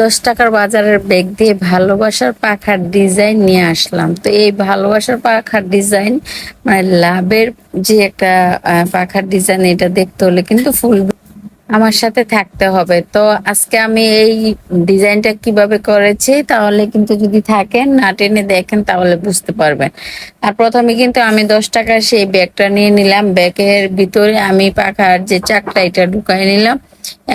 দশ টাকার বাজারের ব্যাগ দিয়ে ভালোবাসার পাখার ডিজাইন নিয়ে আসলাম। তো এই ভালোবাসার পাখার ডিজাইন মানে লাভের যে একটা পাখার ডিজাইন এটা দেখতে হলে কিন্তু ফুল আমার সাথে থাকতে হবে। তো আজকে আমি এই ডিজাইনটা কীভাবে করেছি, তাহলে কিন্তু যদি থাকেন, না টেনে দেখেন, তাহলে বুঝতে পারবেন। আর প্রথমে কিন্তু আমি দশ টাকার সেই ব্যাগটা নিয়ে নিলাম। ব্যাগের ভিতরে আমি পাখার যে চাকটা এটা ঢুকাই নিলাম।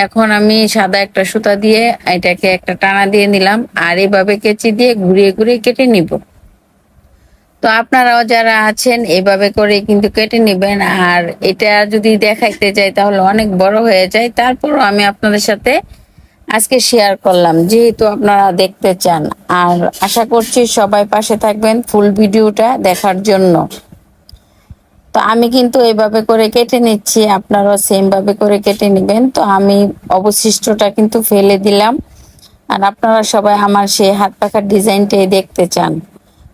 এখন আমি সাদা একটা সুতা দিয়ে এটাকে একটা টানা দিয়ে নিলাম আর এভাবে কেচি দিয়ে ঘুরিয়ে ঘুরিয়ে কেটে নিব। তো আপনারাও যারা আছেন, এভাবে করে কিন্তু কেটে নেবেন। আর এটা যদি দেখাইতে যাই তাহলে অনেক বড় হয়ে যায়। তারপরও আমি আপনাদের সাথে আজকে শেয়ার করলাম, যেহেতু আপনারা দেখতে চান। আর আশা করছি সবাই পাশে থাকবেন ফুল ভিডিওটা দেখার জন্য। তো আমি কিন্তু এইভাবে করে কেটে নিচ্ছি, আপনারাও সেম ভাবে করে কেটে নেবেন। তো আমি অবশিষ্টটা কিন্তু ফেলে দিলাম। আর আপনারা সবাই আমার সেই হাত পাখার ডিজাইনটাই দেখতে চান।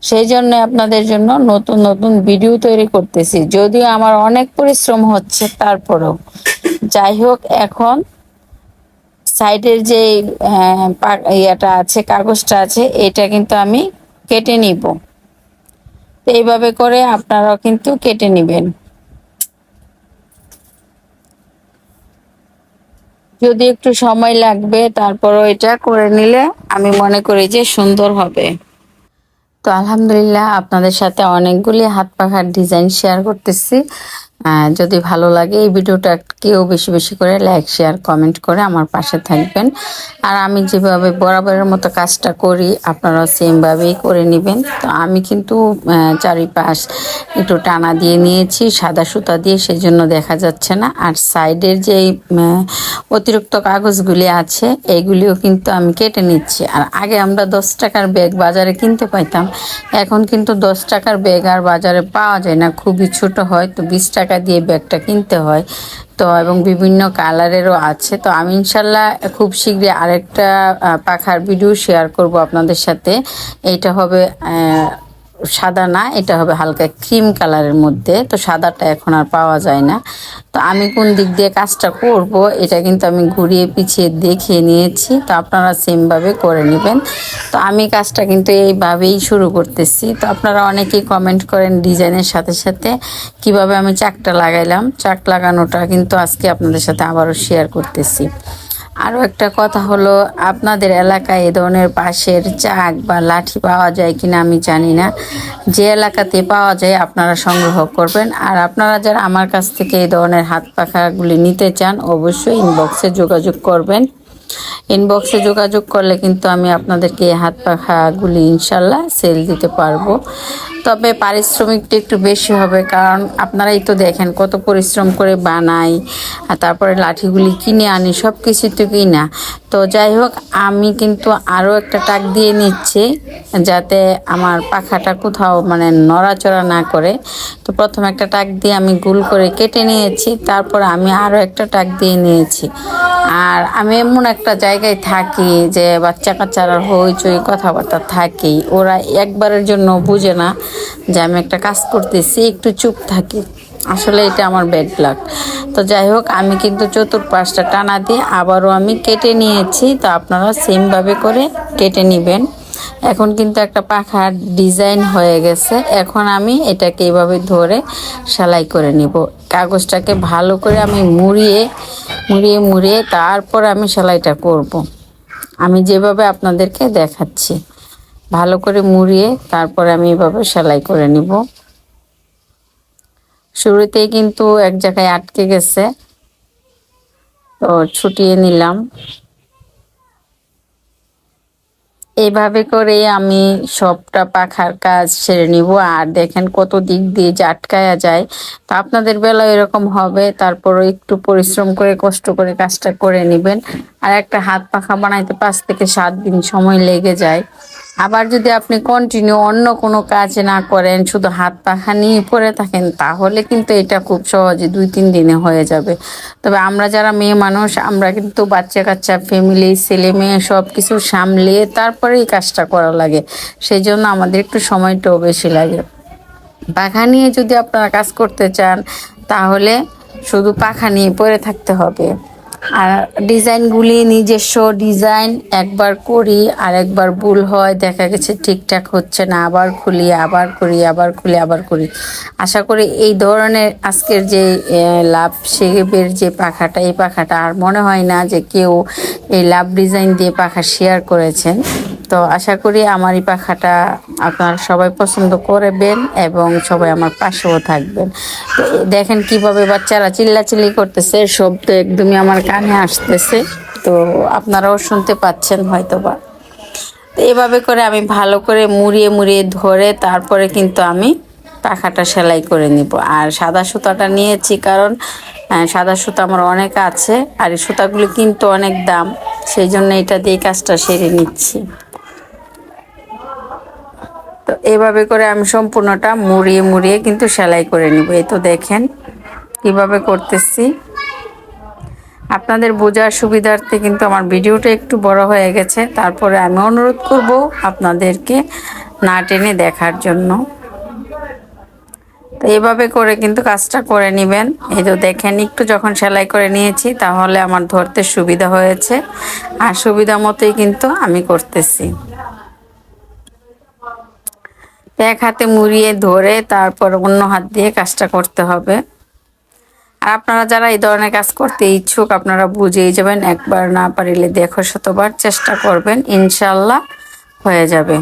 সেই জন্য আপনাদের জন্য নতুন নতুন ভিডিও তৈরি করতেছি। যদিও আমার অনেক পরিশ্রম হচ্ছে তারপরেও। যাই হোক, এখন সাইডের যে পা- ইয়েটা আছে, কাগজটা আছে, এটা কিন্তু আমি কেটে নিব। এইভাবে করে আপনারাও কিন্তু কেটে নেবেন। যদি একটু সময় লাগবে তারপর এটা করে নিলে আমি মনে করি যে সুন্দর হবে। তো আলহামদুলিল্লাহ আপনাদের সাথে অনেকগুলি হাত পাখার ডিজাইন শেয়ার করতেছি। যদি ভালো লাগে এই ভিডিওটা কেউ বেশি বেশি করে লাইক শেয়ার কমেন্ট করে আমার পাশে থাকবেন। আর আমি যেভাবে বরাবরের মতো কাজটা করি আপনারা সেমভাবেই করে নেবেন। তো আমি কিন্তু চারিপাশ একটু টানা দিয়ে নিয়েছি, সাদা সুতা দিয়ে সেই জন্য দেখা যাচ্ছে না। আর সাইডের যে অতিরিক্ত কাগজগুলি আছে এইগুলিও কিন্তু আমি কেটে নিচ্ছি। আর আগে আমরা দশ টাকার ব্যাগ বাজারে কিনতে পাইতাম, এখন কিন্তু দশ টাকার ব্যাগ আর বাজারে পাওয়া যায় না। খুবই ছোট হয়, তো বিশ টাকা দিয়ে ব্যাগটা কিনতে হয়। তো এবং বিভিন্ন কালারেরও আছে। তো আমি ইনশাল্লাহ খুব শীঘ্রই আরেকটা পাখার ভিডিও শেয়ার করব আপনাদের সাথে। এটা হবে সাদা না, এটা হবে হালকা ক্রিম কালারের মধ্যে। তো সাদাটা এখন আর পাওয়া যায় না। তো আমি কোন দিক দিয়ে কাজটা করব, এটা কিন্তু আমি ঘুরিয়ে পিছিয়ে দেখিয়ে নিয়েছি। তো আপনারা সেমভাবে করে নেবেন। তো আমি কাজটা কিন্তু এইভাবেই শুরু করতেছি। তো আপনারা অনেকেই কমেন্ট করেন ডিজাইনের সাথে সাথে, কীভাবে আমি চাকটা লাগাইলাম। চাক লাগানোটা কিন্তু আজকে আপনাদের সাথে আবারও শেয়ার করতেছি। আরও একটা কথা হলো, আপনাদের এলাকায় এ ধরনের পাশের চাক বা লাঠি পাওয়া যায় কিনা আমি জানি না। যে এলাকাতে পাওয়া যায় আপনারা সংগ্রহ করবেন। আর আপনারা যারা আমার কাছ থেকে এই ধরনের হাত পাখাগুলি নিতে চান, অবশ্যই ইনবক্সে যোগাযোগ করবেন। ইনবক্সে যোগাযোগ করলে কিন্তু আমি আপনাদেরকে হাত পাখাগুলি ইনশাল্লাহ সেল দিতে পারব। তবে পারিশ্রমিকটা একটু বেশি হবে, কারণ আপনারাই তো দেখেন কত পরিশ্রম করে বানাই, আর তারপরে লাঠিগুলি কিনে আনি সব কিছু তো কিনা। তো যাই হোক, আমি কিন্তু আরও একটা টাক দিয়ে নিচ্ছি, যাতে আমার পাখাটা কোথাও মানে নড়াচড়া না করে। তো প্রথম একটা টাক দিয়ে আমি গুল করে কেটে নিয়েছি, তারপর আমি আরও একটা টাক দিয়ে নিয়েছি। আর আমি এমন একটা জায়গায় থাকি যে বাচ্চা কাচ্চারা হইচই কথাবার্তা থাকেই। ওরা একবারের জন্য বুঝে না যে আমি একটা কাজ করতেছি, একটু চুপ থাকি। আসলে এটা আমার ব্যাড লাক তো যাই হোক, আমি কিন্তু চতুর্পাশটা টানা দিয়ে আবারও আমি কেটে নিয়েছি। তো আপনারা সেমভাবে করে কেটে নেবেন। এখন কিন্তু একটা পাখার ডিজাইন হয়ে গেছে। এখন আমি এটাকে এইভাবে ধরে সেলাই করে নিব। কাগজটাকে ভালো করে আমি মুড়িয়ে মুড়িয়ে মুড়িয়ে তারপর আমি সেলাইটা করব। আমি যেভাবে আপনাদেরকে দেখাচ্ছি। ভালো করে মুড়িয়ে তারপর আমি এভাবে সেলাই করে নিব। শুরুতেই কিন্তু এক জায়গায় আটকে গেছে। তো ছুটিয়ে নিলাম। এইভাবে করে আমি সবটা পাখার কাজ সেরে নিব। আর দেখেন কত দিক দিয়ে জাটকায়া যায়। তো আপনাদের বেলা এরকম হবে। তারপর একটু পরিশ্রম করে, কষ্ট করে কাজটা করে নেবেন। আর একটা হাত পাখা বানাইতে পাঁচ থেকে সাত দিন সময় লেগে যায়। আবার যদি আপনি কন্টিনিউ অন্য কোনো কাজ না করেন, শুধু হাত পাখা নিয়ে পরে থাকেন, তাহলে কিন্তু এটা খুব সহজে দুই তিন দিনে হয়ে যাবে। তবে আমরা যারা মেয়ে মানুষ, আমরা কিন্তু বাচ্চা কাচ্চা ফ্যামিলি ছেলে মেয়ে সব কিছু সামলিয়ে তারপরে এই কাজটা করা লাগে। সেই জন্য আমাদের একটু সময়টাও বেশি লাগে। পাখা নিয়ে যদি আপনারা কাজ করতে চান, তাহলে শুধু পাখা নিয়ে পরে থাকতে হবে। আর ডিজাইনগুলি নিজস্ব ডিজাইন, একবার করি আর একবার ভুল হয়, দেখা গেছে ঠিকঠাক হচ্ছে না, আবার খুলি, আবার করি, আবার খুলি, আবার করি। আশা করি এই ধরনের আজকের যে লাভ শেপের যে পাখাটা, এই পাখাটা আর মনে হয় না যে কেউ এই লাভ ডিজাইন দিয়ে পাখা শেয়ার করেছেন। তো আশা করি আমার এই পাখাটা আপনারা সবাই পছন্দ করবেন এবং সবাই আমার পাশেও থাকবেন। তো দেখেন কীভাবে বাচ্চারা চিল্লাচিল্লি করতেছে শব্দ একদমই আমার কানে আসতেছে। তো আপনারাও শুনতে পাচ্ছেন হয়তো বা তো এভাবে করে আমি ভালো করে মুড়িয়ে মুড়িয়ে ধরে তারপরে কিন্তু আমি পাখাটা সেলাই করে নিব। আর সাদা সুতাটা নিয়েছি কারণ সাদা সুতা আমার অনেক আছে, আর এই সুতাগুলো কিন্তু অনেক দাম, সেই জন্য এটা দিয়ে কাজটা সেরে নিচ্ছি। তো এভাবে করে আমি সম্পূর্ণটা মুড়িয়ে মুড়িয়ে কিন্তু সেলাই করে নিব। এই তো দেখেন কীভাবে করতেছি। আপনাদের বোঝার সুবিধার্থে কিন্তু আমার ভিডিওটা একটু বড় হয়ে গেছে। তারপরে আমি অনুরোধ করব আপনাদেরকে না টেনে দেখার জন্য। তো এভাবে করে কিন্তু কাজটা করে নেবেন। এই তো দেখেন, একটু যখন সেলাই করে নিয়েছি তাহলে আমার ধরতে সুবিধা হয়েছে। আর সুবিধা মতোই কিন্তু আমি করতেছি। এক হাতে মুড়িয়ে ধরে তারপর অন্য হাত দিয়ে কাজটা করতে হবে। আর আপনারা যারা এই ধরনের কাজ করতে ইচ্ছুক, আপনারা বুঝেই যাবেন, একবার না পারিলে দেখো শতবার চেষ্টা করবেন ইনশাল্লাহ হয়ে যাবে।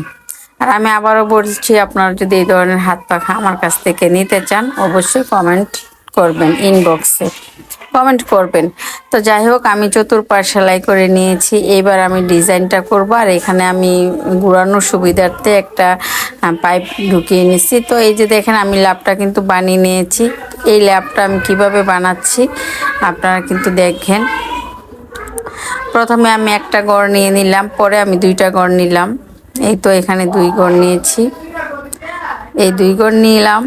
আর আমি আবারও বলছি, আপনারা যদি এই ধরনের হাত পাখা আমার কাছ থেকে নিতে চান, অবশ্যই কমেন্ট করবেন ইনবক্সে কমেন্ট করবেন। তো যাই হোক, আমি চতুর্পাশ সেলাই করে নিয়েছি। এইবার আমি ডিজাইনটা করব আর এখানে আমি ঘুরানোর সুবিধার্থে একটা পাইপ ঢুকিয়ে নিচ্ছি। তো এই যে দেখেন, আমি ল্যাপটা কিন্তু বানিয়ে নিয়েছি। এই ল্যাপটা আমি কীভাবে বানাচ্ছি আপনারা কিন্তু দেখেন। প্রথমে আমি একটা গড় নিয়ে নিলাম, পরে আমি দুইটা গড় নিলাম। এই তো এখানে দুই গড় নিয়েছি। এই দুই গড় নিলাম।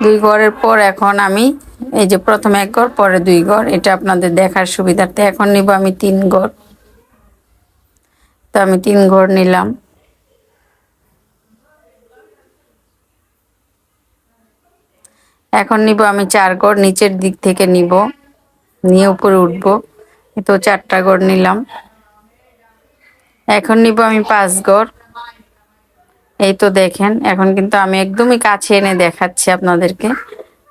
দুই গড়ের পর এখন আমি এই যে প্রথমে এক গড় পরে দুই গড় এটা আপনাদের দেখার সুবিধার্থে এখন নিব আমি তিন গড় তো আমি তিন গড় নিলাম। এখন নিব আমি চার গড় নিচের দিক থেকে নিব। নিয়ে উপরে উঠব। তো চারটা গড় নিলাম। এখন নিব আমি পাঁচ গড় এই তো দেখেন, এখন কিন্তু আমি একদমই কাছে এনে দেখাচ্ছি আপনাদেরকে।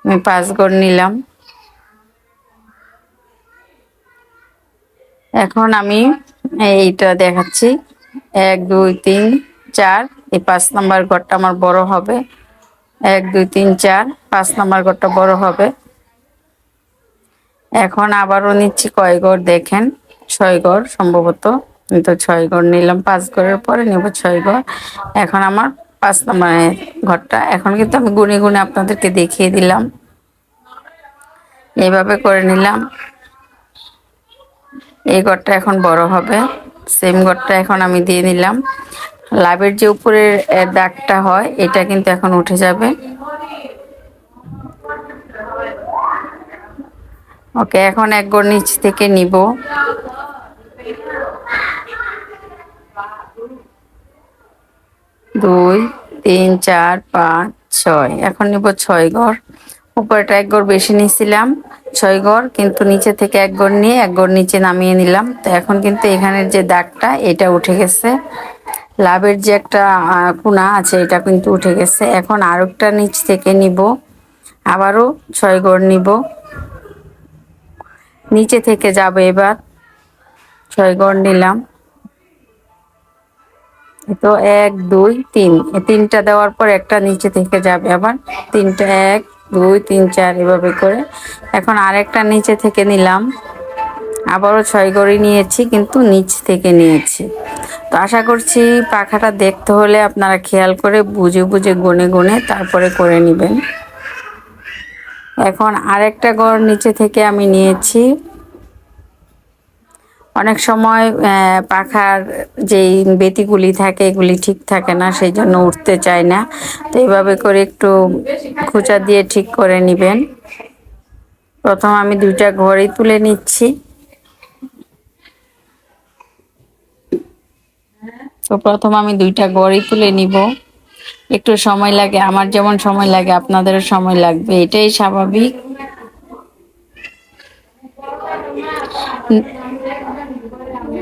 আমি পাঁচ গড় নিলাম। এখন আমি এইটা দেখাচ্ছি। এক, দুই, তিন, চার, এই পাঁচ নাম্বার ঘরটা আমার বড় হবে। এক, দুই, তিন, চার, পাঁচ নাম্বার ঘরটা বড় হবে। এখন আবারও নিচ্ছি কয় গড় দেখেন? ছয় গড় সম্ভবত। তো ছয় ঘর নিলাম, পাঁচ ঘরের পরে নেব ছয় ঘর। এখন আমার পাঁচ নম্বর ঘরটা। এখন কিন্তু আমি গুনে গুনে আপনাদেরকে দেখিয়ে দিলাম। এইভাবে করে নিলাম। এই ঘরটা এখন বড় হবে। সেম ঘরটা এখন আমি দিয়ে নিলাম। লাভের যে উপরের দাগটা হয়, এটা কিন্তু এখন উঠে যাবে। ওকে, এখন এক গড় নিচ থেকে নিব। দুই, তিন, চার, পাঁচ, ছয়। এখন নিব ছয় ঘর। উপরটা এক ঘর বেশি নিয়েছিলাম ছয় ঘর, কিন্তু নিচে থেকে এক ঘর নিয়ে এক ঘর নিচে নামিয়ে নিলাম। তো এখন কিন্তু এখানের যে দাগটা, এটা উঠে গেছে। লাভের যে একটা কোনা আছে, এটা কিন্তু উঠে গেছে। এখন আরেকটা নিচ থেকে নিব। আবারও ছয় ঘর নিব। নিচে থেকে যাবে এবার। ছয় ঘর নিলাম। তো এক, দুই, তিন। তিনটা দেওয়ার পর একটা নিচে থেকে যাবে আবার। তিনটা এক, দুই, তিন, চার এভাবে করে। এখন আরেকটা নিচে থেকে নিলাম। আবারও ছয় গড়ি নিয়েছি, কিন্তু নিচ থেকে নিয়েছি। তো আশা করছি পাখাটা দেখতে হলে আপনারা খেয়াল করে বুঝে বুঝে গুনে গুনে তারপরে করে নেবেন। এখন আরেকটা গড় নিচে থেকে আমি নিয়েছি। অনেক সময় পাখার যেই বেতিগুলি থাকে, এগুলি ঠিক থাকে না সেই জন্য উঠতে চায় না। তো এইভাবে করে একটু খোঁচা দিয়ে ঠিক করে নেবেন। প্রথম আমি দুইটা ঘড়ি তুলে নিচ্ছি। তো প্রথম আমি দুইটা গড়ি তুলে নিব। একটু সময় লাগে, আমার যেমন সময় লাগে, আপনাদেরও সময় লাগবে, এটাই স্বাভাবিক।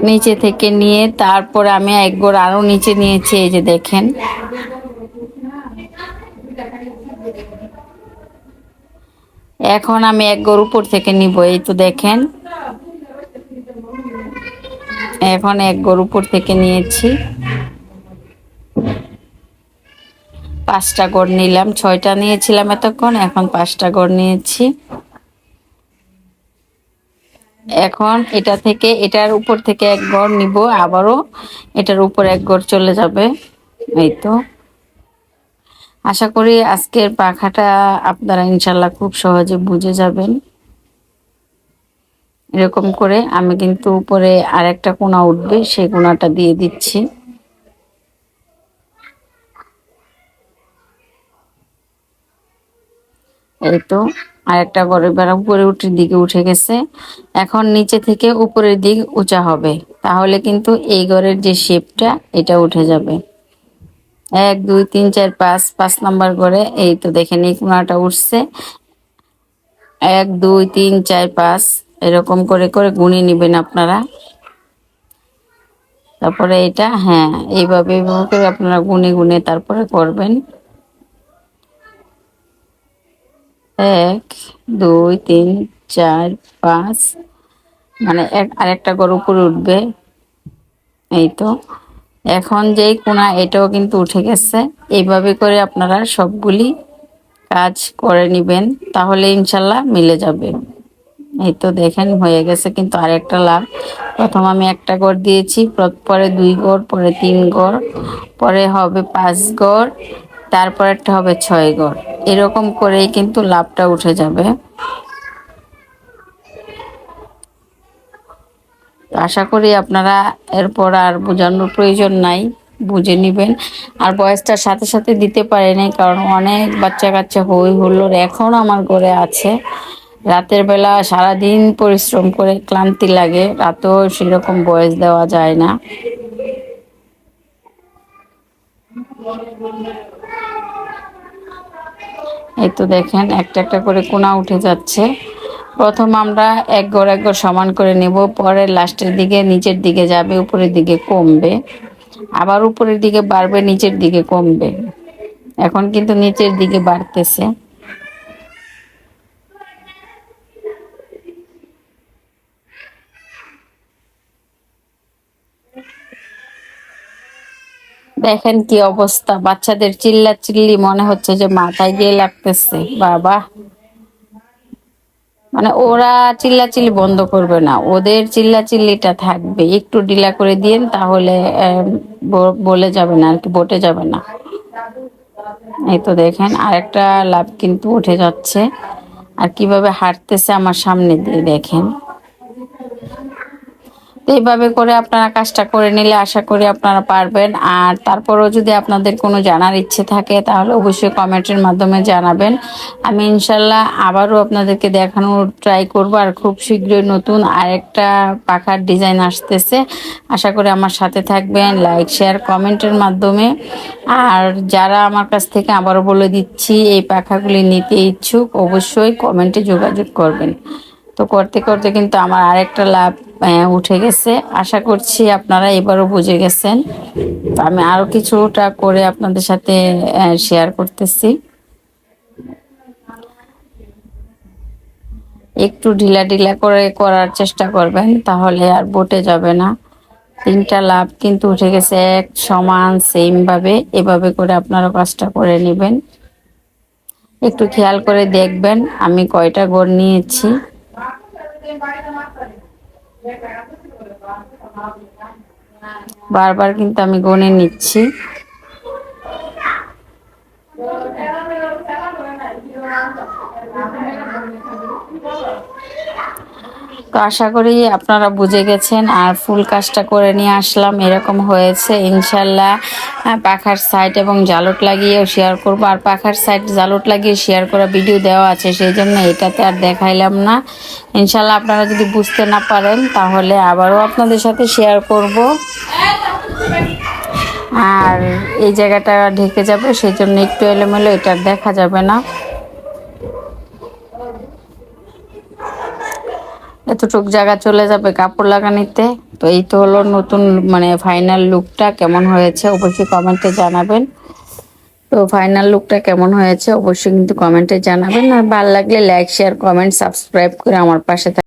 নিচে থেকে নিয়ে তারপরে আমি এক গোড় আরও নিচে নিয়েছি, এই যে দেখেন। এখন আমি এক গোর উপর থেকে নিব, এই তো দেখেন। এখন এক গোর উপর থেকে নিয়েছি। পাঁচটা গড় নিলাম, ছয়টা নিয়েছিলাম এতক্ষণ, এখন পাঁচটা গড় নিয়েছি। এখন এটা থেকে, এটার উপর থেকে এক গড় নিব আবারও। এটার উপর এক গড় চলে যাবে। এই তো। আশা করি আজকের পাখাটা আপনারা ইনশাল্লাহ খুব সহজে বুঝে যাবেন। এরকম করে আমি কিন্তু উপরে আর একটা কোনা উঠবে, সেই কোনাটা দিয়ে দিচ্ছি। এই তো। আরেকটা ঘরের বেড়া উপরে উঠে দিকে উঠে গেছে। এখন নিচে থেকে উপরের দিক উঁচা হবে। তাহলে কিন্তু এই ঘরের যে শেপটা এটা উঠে যাবে। এক, দুই, তিন, চার, পাঁচ পাঁচ নাম্বার করে এই তো দেখেন এই কোনাটা উঠছে। এক, দুই, তিন, চার, পাঁচ, এরকম করে করে গুনে নেবেন আপনারা। তারপরে এটা হ্যাঁ এইভাবে এইভাবে করে আপনারা গুনে গুনে তারপরে করবেন। এক, দুই, তিন, চার, পাঁচ মানে এক, আরেকটা গরু উপরে উঠবে। এই তো এখন যেই কোনা, এটাও কিন্তু উঠে গেছে। এইভাবে করে আপনারা সবগুলি কাজ করে নেবেন, তাহলে ইনশাল্লাহ মিলে যাবে। এই তো দেখেন, হয়ে গেছে কিন্তু আরেকটা লাভ। প্রথম আমি একটা গড় দিয়েছি পরে দুই গড়, পরে তিন গড়, পরে হবে পাঁচ গড়। তারপর একটা হবে ছয় গড়। এরকম করেই কিন্তু লাভটা উঠে যাবে। আশা করি আপনারা এরপর আর বোঝানোর প্রয়োজন নাই, বুঝে নেবেন। আর বয়সটার সাথে সাথে দিতে পারেনি কারণ অনেক বাচ্চা কাচ্চা হই হুল্লোর এখনও আমার ঘরে আছে। রাতের বেলা সারাদিন পরিশ্রম করে ক্লান্তি লাগে, রাতেও সেরকম বয়স দেওয়া যায় না। এই তো দেখেন, একটা একটা করে কোনা উঠে যাচ্ছে। প্রথম আমরা এক গড় এক গড় সমান করে নেব পরে লাস্টের দিকে, নিচের দিকে যাবে, উপরের দিকে কমবে। আবার উপরের দিকে বাড়বে, নিচের দিকে কমবে। এখন কিন্তু নিচের দিকে বাড়তেছে। দেখেন কি অবস্থা। বাচ্চাদের চিল্লা চিল্লি মনে হচ্ছে যে মাথায় গিয়ে লাগতেছে। বাবা। মানে ওরা চিল্লা চিল্লি বন্ধ করবে না। ওদের চিল্লা চিল্লিটা থাকবে। একটু ডিলা করে দিন তাহলে বলে যাবে না, আর কি বটে যাবে না। এই তো দেখেন, আরেকটা লাভ কিন্তু উঠে যাচ্ছে। আর কীভাবে হাঁটতেছে আমার সামনে দিয়ে দেখেন। এইভাবে করে আপনারা কাজটা করে নিলে আশা করি আপনারা পারবেন। আর তারপরও যদি আপনাদের কোনো জানার ইচ্ছে থাকে, তাহলে অবশ্যই কমেন্টের মাধ্যমে জানাবেন। আমি ইনশাল্লাহ আবারও আপনাদেরকে দেখানোর ট্রাই করব, আর খুব শীঘ্রই নতুন আরেকটা পাখার ডিজাইন আসতেছে। আশা করি আমার সাথে থাকবেন, লাইক, শেয়ার, কমেন্টের মাধ্যমে। আর যারা আমার কাছ থেকে আবারও বলে দিচ্ছি, এই পাখাগুলি নিতে ইচ্ছুক, অবশ্যই কমেন্টে যোগাযোগ করবেন। তো করতে করতে কিন্তু আমার আরেকটা লাভ উঠে গেছে। আশা করছি আপনারা এবারও বুঝে গেছেন। তো আমি আরও কিছুটা করে আপনাদের সাথে শেয়ার করতেছি। একটু ঢিলা ঢিলা করে করার চেষ্টা করবেন, তাহলে আর বটে যাবে না। তিনটা লাভ কিন্তু উঠে গেছে, এক সমান সেমভাবে এভাবে করে আপনারা কাজটা করে নেবেন। একটু খেয়াল করে দেখবেন, আমি কয়টা গড় নিয়েছি। বারবার কিন্তু আমি গনে নিচ্ছি। তো আশা করি আপনারা বুঝে গেছেন, আর ফুল কাজটা করে নিয়ে আসলাম, এরকম হয়েছে, ইনশাল্লাহ। পাখার সাইড এবং জালট লাগিয়েও শেয়ার করব। আর পাখার সাইড জালট লাগিয়ে শেয়ার করা ভিডিও দেওয়া আছে, সেই জন্য এটাতে আর দেখাইলাম না। ইনশাল্লাহ আপনারা যদি বুঝতে না পারেন, তাহলে আবারও আপনাদের সাথে শেয়ার করব। আর এই জায়গাটা ঢেকে যাবে, সেই জন্য একটু এলোমেলো, এটা দেখা যাবে না। এতটুক জায়গা চলে যাবে কাপড় লাগানিতে। তো এই তো হলো নতুন মানে ফাইনাল লুকটা কেমন হয়েছে অবশ্যই কমেন্টে জানাবেন। তো ফাইনাল লুকটা কেমন হয়েছে অবশ্যই কিন্তু কমেন্টে জানাবেন। আর ভালো লাগলে লাইক শেয়ার কমেন্ট সাবস্ক্রাইব করে আমার পাশে